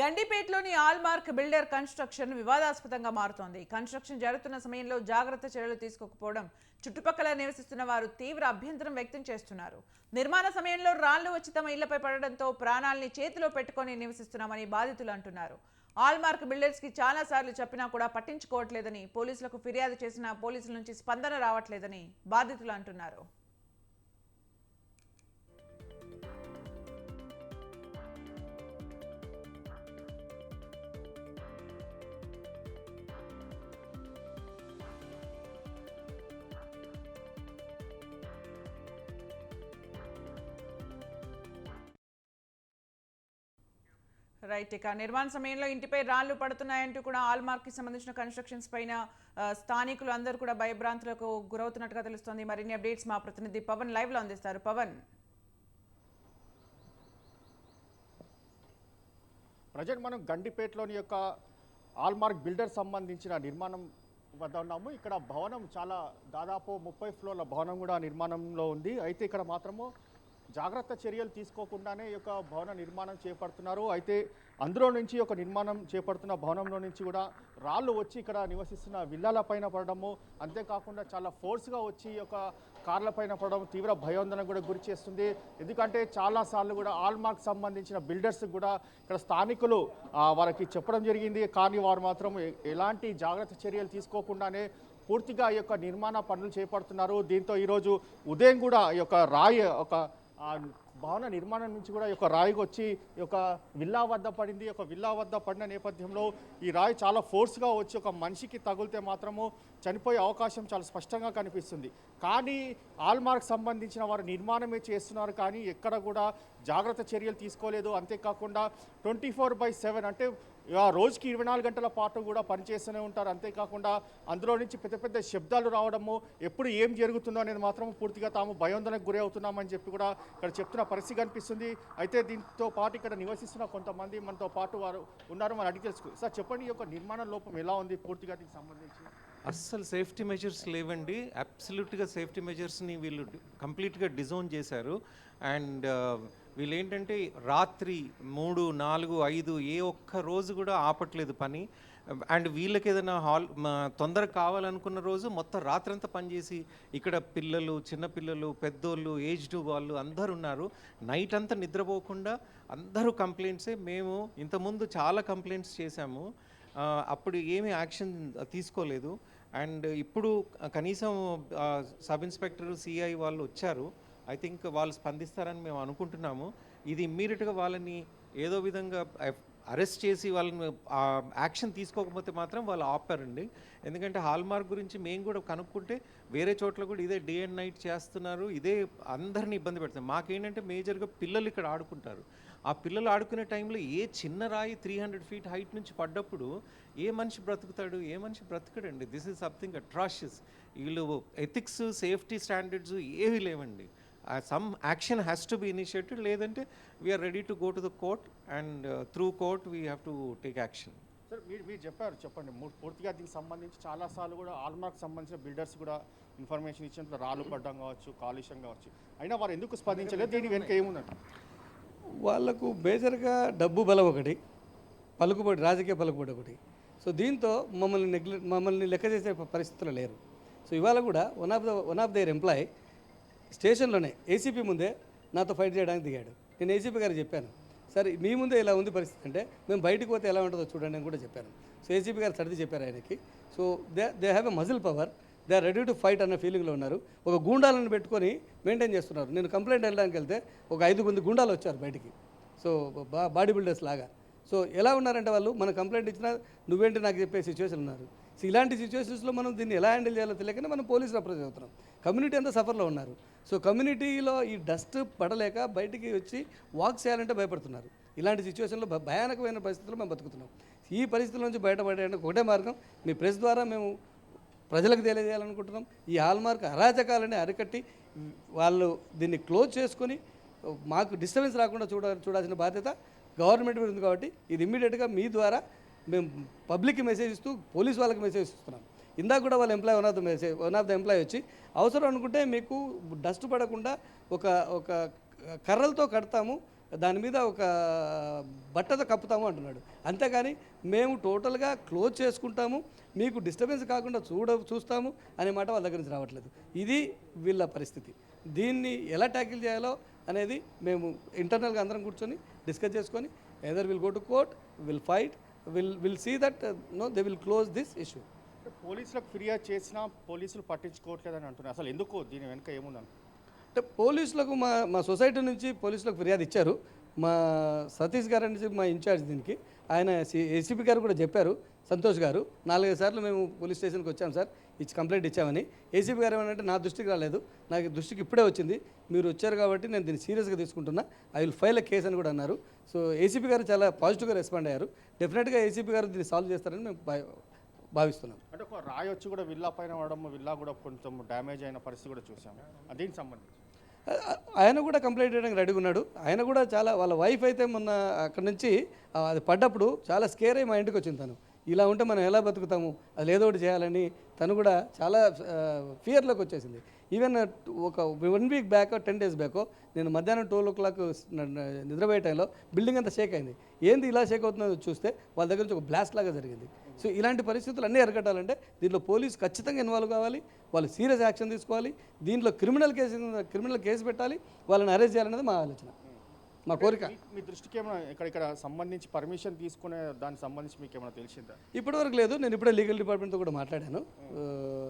గండిపేటలోని hallmark builder construction వివాదాస్పదంగా మారుతోంది. Construction జరుగుతున్న సమయంలో జాగ్రత్త చర్యలు తీసుకోకపోవడం చుట్టుపక్కల నివసిస్తున్న వారు తీవ్ర అభ్యంతరం వ్యక్తం చేస్తున్నారు. నిర్మాణ సమయంలో రాళ్ళు వచ్చి తమ ఇళ్ళపై పడడంతో ప్రాణాల్ని చేతిలో పెట్టుకొని నివసిస్తున్నామని బాధితులు అంటున్నారు. ఆల్మార్క్ బిల్డర్స్కి చాలా సార్లు చెప్పినా కూడా పట్టించుకోవట్లేదని పోలీసులకు ఫిర్యాదు చేసినా పోలీసుల నుంచి స్పందన రావట్లేదని బాధితులు అంటున్నారు. రైట్ ఇక నిర్మాణ సమయంలో ఇంటిపై రాళ్ళు పడుతున్నాయంటూ కూడా ఆల్మార్క్కి సంబంధించిన కన్స్ట్రక్షన్స్ పైన స్థానికులు అందరూ కూడా భయభ్రాంతులకు గురవుతున్నట్టుగా తెలుస్తోంది. మరిన్ని అప్డేట్స్ మా ప్రతినిధి పవన్ లైవ్లో అందిస్తారు. పవన్. ప్రజెంట్ మనం గండిపేటలోని యొక్క ఆల్మార్క్ బిల్డర్ సంబంధించిన నిర్మాణం వద్ద ఉన్నాము. ఇక్కడ భవనం చాలా దాదాపు ముప్పై ఫ్లోర్ల భవనం కూడా నిర్మాణంలో ఉంది. అయితే ఇక్కడ మాత్రము జాగ్రత్త చర్యలు తీసుకోకుండానే ఈ యొక్క భవన నిర్మాణం చేపడుతున్నారు. అయితే అందులో నుంచి ఒక నిర్మాణం చేపడుతున్న భవనంలో నుంచి కూడా రాళ్ళు వచ్చి ఇక్కడ నివసిస్తున్న విల్లాల పైన పడడము అంతేకాకుండా చాలా ఫోర్స్గా వచ్చి ఈ యొక్క కార్ల పైన పడడం తీవ్ర భయోందనం కూడా గురి చేస్తుంది. ఎందుకంటే చాలాసార్లు కూడా ఆల్మార్క్ సంబంధించిన బిల్డర్స్ కూడా ఇక్కడ స్థానికులు వారికి చెప్పడం జరిగింది. కానీ వారు మాత్రం ఎలాంటి జాగ్రత్త చర్యలు తీసుకోకుండానే పూర్తిగా ఈ యొక్క నిర్మాణ పనులు చేపడుతున్నారు. దీంతో ఈరోజు ఉదయం కూడా ఈ యొక్క రాయి ఒక ఆ భవన నిర్మాణం నుంచి కూడా ఈ యొక్క రాయికి వచ్చి ఈ యొక్క విల్లా వద్ద పడింది. ఒక విల్లా వద్ద పడిన నేపథ్యంలో ఈ రాయి చాలా ఫోర్స్గా వచ్చి ఒక మనిషికి తగిలితే మాత్రము చనిపోయే అవకాశం చాలా స్పష్టంగా కనిపిస్తుంది. కానీ ఆల్మార్క్ సంబంధించిన వారు నిర్మాణమే చేస్తున్నారు. కానీ ఎక్కడ కూడా జాగ్రత్త చర్యలు తీసుకోలేదు. అంతేకాకుండా ట్వంటీ ఫోర్ బై సెవెన్ అంటే రోజుకి ఇరవై నాలుగు గంటల పాటు కూడా పనిచేస్తూనే ఉంటారు. అంతేకాకుండా అందులో నుంచి పెద్ద పెద్ద శబ్దాలు రావడము ఎప్పుడు ఏం జరుగుతుందో అనేది మాత్రం పూర్తిగా తాము భయోందనకు గురి అవుతున్నామని చెప్పి కూడా ఇక్కడ చెప్తున్న పరిస్థితి కనిపిస్తుంది. అయితే దీంతో పాటు ఇక్కడ నివసిస్తున్న కొంతమంది మనతో పాటు వారు ఉన్నారు. మనం అడిగి తెలుసుకో సార్ చెప్పండి ఈ యొక్క నిర్మాణ లోపం ఎలా ఉంది? పూర్తిగా దీనికి సంబంధించి. అస్సలు సేఫ్టీ మెజర్స్ లేవండి. అబ్సల్యూట్గా సేఫ్టీ మెజర్స్ని వీళ్ళు కంప్లీట్గా డిజోన్ చేశారు. అండ్ వీళ్ళు ఏంటంటే రాత్రి మూడు నాలుగు ఐదు ఏ ఒక్క రోజు కూడా ఆపట్లేదు పని. అండ్ వీళ్ళకి ఏదైనా హాల్ తొందరగా కావాలనుకున్న రోజు మొత్తం రాత్రంతా పనిచేసి ఇక్కడ పిల్లలు చిన్నపిల్లలు పెద్దోళ్ళు ఏజ్డ్ వాళ్ళు అందరు ఉన్నారు నైట్ అంతా నిద్రపోకుండా అందరూ కంప్లైంట్సే. మేము ఇంతకుముందు చాలా కంప్లైంట్స్ చేశాము. అప్పుడు ఏమీ యాక్షన్ తీసుకోలేదు. అండ్ ఇప్పుడు కనీసం సబ్ ఇన్స్పెక్టర్ సిఐ వాళ్ళు వచ్చారు. ఐ థింక్ వాళ్ళు స్పందిస్తారని మేము అనుకుంటున్నాము. ఇది ఇమ్మీడియట్గా వాళ్ళని ఏదో విధంగా అరెస్ట్ చేసి వాళ్ళని యాక్షన్ తీసుకోకపోతే మాత్రం వాళ్ళు ఆపారండి. ఎందుకంటే హాల్మార్క్ గురించి మేము కూడా కనుక్కుంటే వేరే చోట్ల కూడా ఇదే డే అండ్ నైట్ చేస్తున్నారు. ఇదే అందరిని ఇబ్బంది పెడుతుంది. మాకేంటంటే మేజర్గా పిల్లలు ఇక్కడ ఆడుకుంటారు. ఆ పిల్లలు ఆడుకునే టైంలో ఏ చిన్న రాయి త్రీ హండ్రెడ్ ఫీట్ హైట్ నుంచి పడ్డప్పుడు ఏ మనిషి బ్రతుకుతాడు? ఏ మనిషి బ్రతకడండి? This is something atrocious. వీళ్ళు ఎథిక్స్ సేఫ్టీ స్టాండర్డ్స్ ఏవి లేవండి. Some action has to be initiated లేదంటే we are ready to go to the court and through court we have to take action sir మీరు మీరు చెప్పారు చెప్పండి. మూ- పూర్తిగా దీనికి సంబంధించి చాలాసార్లు కూడా ఆల్మార్క్ సంబంధించిన బిల్డర్స్ కూడా ఇన్ఫర్మేషన్ ఇచ్చినట్లు రాళ్ళు పడడం కావచ్చు కాలుష్యం కావచ్చు. అయినా వారు ఎందుకు స్పందించలేదు? దీని వెనుక ఏముందంట వాళ్ళకు మేజర్గా డబ్బు బలం ఒకటి పలుకుబడి రాజకీయ పలుకుబడి ఒకటి. సో దీంతో మమ్మల్ని నెగ్లె మమ్మల్ని లెక్క చేసే పరిస్థితులు లేరు. సో ఇవాళ కూడా one of the one of their employ స్టేషన్లోనే ACP ముందే నాతో ఫైట్ చేయడానికి దిగాడు. నేను ఏసీపీ గారికి చెప్పాను సరే మీ ముందే ఇలా ఉంది పరిస్థితి అంటే మేము బయటకు పోతే ఎలా ఉంటుందో చూడండి అని కూడా చెప్పాను. సో ఏసీపీ గారు సర్ది చెప్పారు ఆయనకి. So they they have a muscle power they are ready to fight అన్న ఫీలింగ్లో ఉన్నారు. ఒక గూండాలను పెట్టుకొని మెయింటైన్ చేస్తున్నారు. నేను కంప్లైంట్ వెళ్ళడానికి వెళ్తే ఒక ఐదు మంది గూండాలు వచ్చారు బయటికి. సో బా బాడీ బిల్డర్స్ లాగా. సో ఎలా ఉన్నారంటే వాళ్ళు మన కంప్లైంట్ ఇచ్చినా నువ్వేంటి నాకు చెప్పే సిచ్యువేషన్ ఉన్నారు సో ఇలాంటి సిచ్యువేషన్స్లో మనం దీన్ని ఎలా హ్యాండిల్ చేయాలో తెలియకనే మనం పోలీస్ అప్రోచ్ అవుతున్నాం. కమ్యూనిటీ అంతా సఫర్లో ఉన్నారు. సో కమ్యూనిటీలో ఈ డస్ట్ పడలేక బయటికి వచ్చి వాక్ చేయాలంటే భయపడుతున్నారు. ఇలాంటి సిచ్యువేషన్లో భయానకమైన పరిస్థితుల్లో మేము బతుకుతున్నాం. ఈ పరిస్థితుల నుంచి బయటపడేయడానికి ఒకటే మార్గం. మీ ప్రెస్ ద్వారా మేము ప్రజలకు తెలియజేయాలనుకుంటున్నాం. ఈ హాల్మార్క్ అరాచకాలని అరికట్టి వాళ్ళు దీన్ని క్లోజ్ చేసుకొని మాకు డిస్టర్బెన్స్ రాకుండా చూడ చూడాల్సిన బాధ్యత గవర్నమెంట్ ఉంది కాబట్టి ఇది ఇమ్మీడియట్గా మీ ద్వారా మేము పబ్లిక్కి మెసేజ్ ఇస్తూ పోలీస్ వాళ్ళకి మెసేజ్ ఇస్తున్నాం. ఇందాక కూడా వాళ్ళ employ one of the message one of the employ వచ్చి అవసరం అనుకుంటే మీకు డస్ట్ పడకుండా ఒక ఒక కర్రలతో కడతాము దాని మీద ఒక బట్టతో కప్పుతాము అంటున్నాడు. అంతేకాని మేము టోటల్గా క్లోజ్ చేసుకుంటాము మీకు డిస్టర్బెన్స్ కాకుండా చూడ చూస్తాము అనే మాట వాళ్ళ దగ్గర నుంచి రావట్లేదు. ఇది వీళ్ళ పరిస్థితి. దీన్ని ఎలా ట్యాకిల్ చేయాలో అనేది మేము ఇంటర్నల్గా అందరం కూర్చొని డిస్కస్ చేసుకొని either will go to court will fight will will see that no they will close this issue పోలీసులకు ఫిర్యాదు చేసినా పోలీసులు పట్టించుకోవట్లేదని అంటున్నారు. అసలు ఎందుకు దీని వెనుక ఏముందని అంటే పోలీసులకు మా మా సొసైటీ నుంచి పోలీసులకు ఫిర్యాదు ఇచ్చారు. మా సతీష్ గారు అని చెప్పి మా ఇన్ఛార్జ్ దీనికి. ఆయన ఏసీపీ గారు కూడా చెప్పారు. సంతోష్ గారు. నాలుగైదు సార్లు మేము పోలీస్ స్టేషన్కి వచ్చాం సార్. ఇచ్చి కంప్లైంట్ ఇచ్చామని. ఏసీపీ గారు ఏమంటే నా దృష్టికి రాలేదు. నాకు దృష్టికి ఇప్పుడే వచ్చింది. మీరు వచ్చారు కాబట్టి నేను దీన్ని సీరియస్గా తీసుకుంటున్నా. I will file a case అని కూడా అన్నారు. సో ఏసీపీ గారు చాలా పాజిటివ్గా రెస్పాండ్ అయ్యారు. డెఫినెట్గా ఏసీపీ గారు దీన్ని సాల్వ్ చేస్తారని మేము భావిస్తున్నాం. అంటే ఒక రాయి వచ్చి కూడా విల్లా పైన పడడం విల్లా కూడా కొంచెం డ్యామేజ్ అయిన పరిస్థితి కూడా చూసాము దీనికి సంబంధించి. ఆయన కూడా కంప్లైంట్ చేయడానికి రెడీగా ఉన్నాడు. ఆయన కూడా చాలా వాళ్ళ వైఫ్ అయితే మొన్న అక్కడ నుంచి అది పడ్డప్పుడు చాలా స్కేర్ అయ్యి మా ఇంటికి వచ్చింది తను. ఇలా ఉంటే మనం ఎలా బతుకుతాము? అది ఏదో ఒకటి చేయాలని తను కూడా చాలా ఫియర్లోకి వచ్చేసింది. ఈవెన్ ఒక one week back ten days back నేను మధ్యాహ్నం ట్వెల్వ్ ఓ క్లాక్ నిద్రపోయే టైంలో బిల్డింగ్ అంతా షేక్ అయింది. ఏంది ఇలా షేక్ అవుతుందో చూస్తే వాళ్ళ దగ్గర నుంచి ఒక బ్లాస్ట్ లాగా జరిగింది. సో ఇలాంటి పరిస్థితులు అన్నీ అరికట్టాలంటే దీంట్లో పోలీసు ఖచ్చితంగా ఇన్వాల్వ్ కావాలి. వాళ్ళు సీరియస్ యాక్షన్ తీసుకోవాలి. దీంట్లో క్రిమినల్ కేసు క్రిమినల్ కేసు పెట్టాలి. వాళ్ళని అరెస్ట్ చేయాలనేది మా ఆలోచన. మా కోరిక. మీ- దృష్టికి ఏమైనా ఇక్కడ ఇక్కడ సంబంధించి పర్మిషన్ తీసుకునే దానికి సంబంధించి మీకు ఏమైనా తెలిసిందా? ఇప్పటివరకు లేదు. నేను ఇప్పుడే లీగల్ డిపార్ట్మెంట్తో కూడా మాట్లాడాను.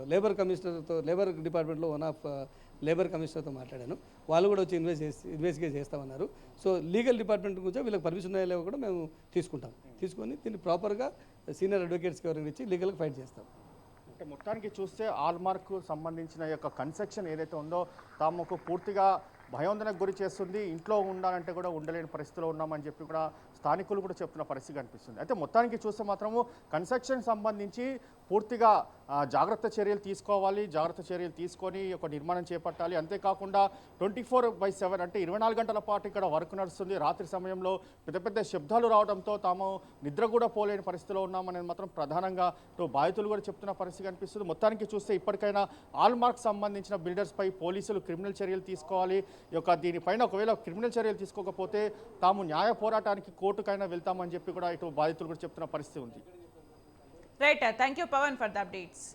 లేబర్ కమిషనర్తో లేబర్ డిపార్ట్మెంట్లో వన్ ఆఫ్ లేబర్ కమిషనర్తో మాట్లాడాను. వాళ్ళు కూడా వచ్చి ఇన్వెస్ట్ చేసి ఇన్వెస్టిగేట్ చేస్తామన్నారు. సో లీగల్ డిపార్ట్మెంట్ గురించి వీళ్ళకి పర్మిషన్ లేవో కూడా మేము తీసుకుంటాం. తీసుకొని దీన్ని ప్రాపర్గా సీనియర్ అడ్వకేట్స్కి ఎవరైనా ఇచ్చి లీగల్గా ఫైట్ చేస్తాం. అంటే మొత్తానికి చూస్తే ఆల్మార్క్ సంబంధించిన యొక్క కన్స్ట్రక్షన్ ఏదైతే ఉందో తాముకు పూర్తిగా భయోందనకు గురి చేస్తుంది ఇంట్లో ఉండాలంటే కూడా ఉండలేని పరిస్థితిలో ఉన్నామని చెప్పి కూడా స్థానికులు కూడా చెప్తున్న పరిస్థితి కనిపిస్తుంది. అయితే మొత్తానికి చూస్తే మాత్రము కన్స్ట్రక్షన్ సంబంధించి పూర్తిగా జాగ్రత్త చర్యలు తీసుకోవాలి జాగ్రత్త చర్యలు తీసుకొని ఒక నిర్మాణం చేపట్టాలి. అంతేకాకుండా ట్వంటీ ఫోర్ బై సెవెన్ అంటే ఇరవై నాలుగు గంటల పాటు ఇక్కడ వర్క్ నడుస్తుంది. రాత్రి సమయంలో పెద్ద పెద్ద శబ్దాలు రావడంతో తాము నిద్ర కూడా పోలేని పరిస్థితిలో ఉన్నామనేది మాత్రం ప్రధానంగా ఇటు బాధితులు కూడా చెప్తున్న పరిస్థితి కనిపిస్తుంది. మొత్తానికి చూస్తే ఇప్పటికైనా ఆల్ మార్క్ సంబంధించిన బిల్డర్స్పై పోలీసులు క్రిమినల్ చర్యలు తీసుకోవాలి. ఈ యొక్క దీనిపైన ఒకవేళ క్రిమినల్ చర్యలు తీసుకోకపోతే తాము న్యాయ పోరాటానికి కోర్టుకైనా వెళ్తామని చెప్పి కూడా ఇటు బాధితులు కూడా చెప్తున్న పరిస్థితి ఉంది. Right thank you Pavan for the updates